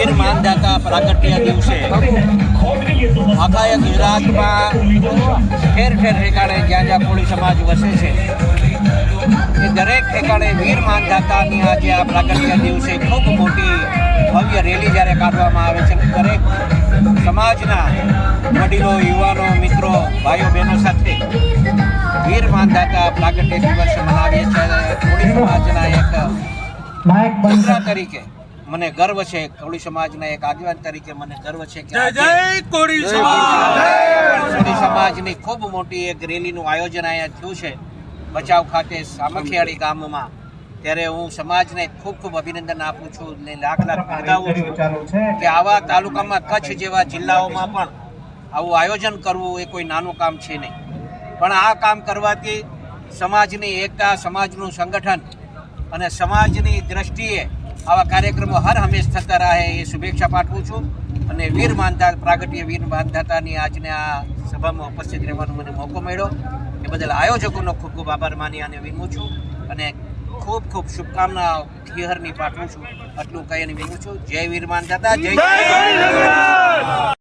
વીર માનદાતા પ્રાગટ્ય દિવસે આખા ગુજરાતમાં ઠેર ઠેર ઠેકાણે જ્યાં જ્યાં કોળી સમાજ વસે છે એ દરેક ઠેકાણે વીર માનદાતાની આજે આ પ્રાગટ્ય દિવસે ખૂબ મોટી ભવ્ય રેલી જ્યારે કાઢવામાં આવે છે દરેક સમાજના વડીલો યુવાનો મિત્રો ભાઈઓ બહેનો સાથે વીર માનદાતા પ્રાગટ્ય દિવસ મનાવીએ છીએ. કોળી સમાજના એક તરીકે મને ગર્વ છે કોળી સમાજના એક આગેવાન તરીકે મને ગર્વ છે કે કોળી સમાજની ખૂબ મોટી એક રેલીનું આયોજન અહીંયા થયું છે બચાવ ખાતે સામખિયાળી ગામમાં. ત્યારે હું સમાજને ખૂબ ખૂબ અભિનંદન આપું છું ને લાખ લાખ બતાવું છું કે આવા તાલુકામાં કચ્છ જેવા જિલ્લાઓમાં પણ આવું આયોજન કરવું એ કોઈ નાનું કામ છે નહીં. પણ આ કામ કરવાથી સમાજની એકતા સમાજનું સંગઠન અને સમાજની દ્રષ્ટિએ આવા કાર્યક્રમો હર હંમેશ થતા રહે એ શુભેચ્છા પાઠવું છું અને વીર માનતા પ્રાગટ્ય વીર માનધાતાની આજને આ સભામાં ઉપસ્થિત રહેવાનો મને મોકો મળ્યો. એ બદલ આયોજકોનો ખૂબ ખૂબ આભાર માની અને વિનવું છું અને ખૂબ ખૂબ શુભકામના ખીહરની પાઠવું છું. આટલું કહીને વિનવું છું. જય વીર માનધાતા જય